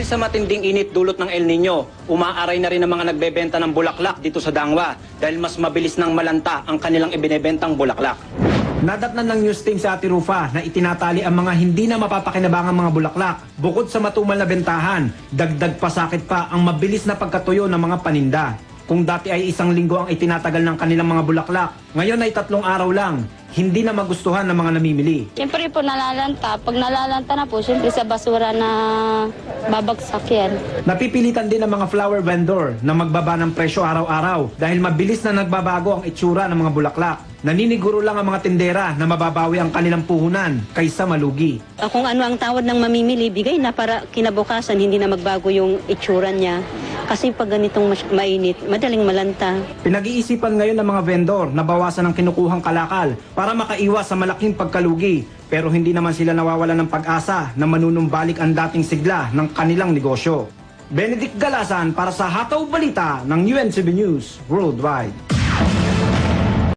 Dahil sa matinding init dulot ng El Nino, umaaray na rin ang mga nagbebenta ng bulaklak dito sa Dangwa dahil mas mabilis ng malanta ang kanilang ibinebentang bulaklak. Nadatnan ng news team sa Ati Rufa na itinatali ang mga hindi na mapapakinabangang mga bulaklak. Bukod sa matumal na bentahan, dagdag pasakit pa ang mabilis na pagkatuyo ng mga paninda. Kung dati ay isang linggo ang itinatagal ng kanilang mga bulaklak, ngayon ay tatlong araw lang. Hindi na magustuhan ng mga namimili. Siyempre po nalalanta. Pag nalalanta na po, siyempre sa basura na babagsak yan. Napipilitan din ang mga flower vendor na magbaba ng presyo araw-araw dahil mabilis na nagbabago ang itsura ng mga bulaklak. Naniniguro lang ang mga tindera na mababawi ang kanilang puhunan kaysa malugi. Kung ano ang tawad ng mamimili, bigay na para kinabukasan hindi na magbago yung itsura niya. Kasi pag ganitong mainit, madaling malanta. Pinag-iisipan ngayon ng mga vendor na bawasan ang kinukuhang kalakal para makaiwas sa malaking pagkalugi. Pero hindi naman sila nawawala ng pag-asa na manunumbalik ang dating sigla ng kanilang negosyo. Benedict Galasan para sa Hataw Balita ng UNCB News Worldwide.